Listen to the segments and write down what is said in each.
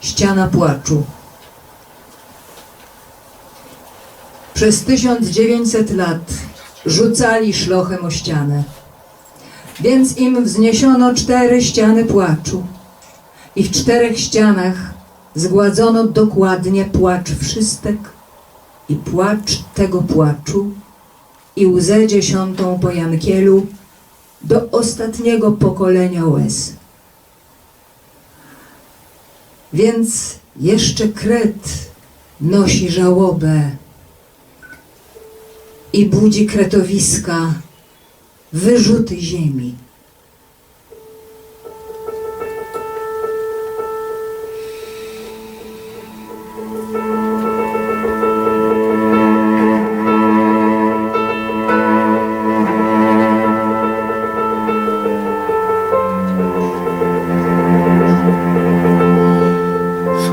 ściana płaczu. Przez 1900 lat rzucali szlochem o ścianę, więc im wzniesiono cztery ściany płaczu i w czterech ścianach zgładzono dokładnie płacz wszystek i płacz tego płaczu i łzę dziesiątą po Jankielu do ostatniego pokolenia łez. Więc jeszcze kret nosi żałobę i budzi kretowiska wyrzuty ziemi.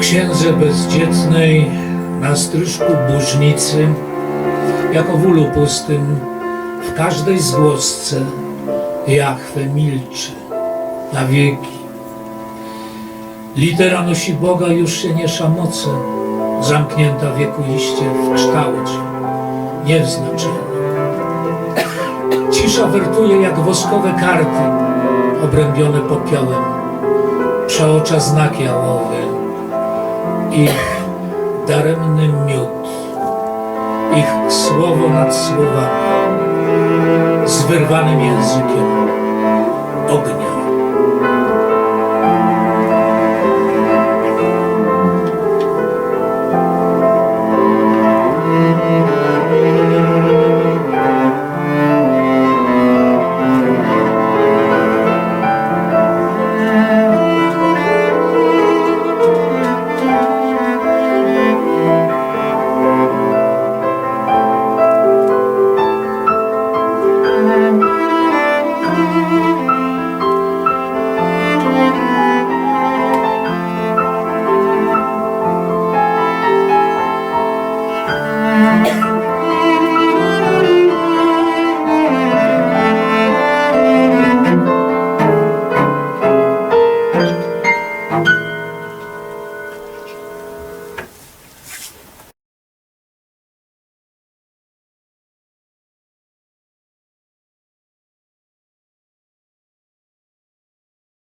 Księdze bezdzietnej, na stryżku burznicy, jako w ulu pustym, w każdej zgłosce Jachwę milczy na wieki. Litera nosi Boga, już się nie szamoce, zamknięta wiekuiście w kształcie, nie w znaczeniu. Cisza wertuje jak woskowe karty, obrębione popiołem, przeocza znak jałowy, ich daremny miód, ich słowo nad słowami, z wyrwanym językiem.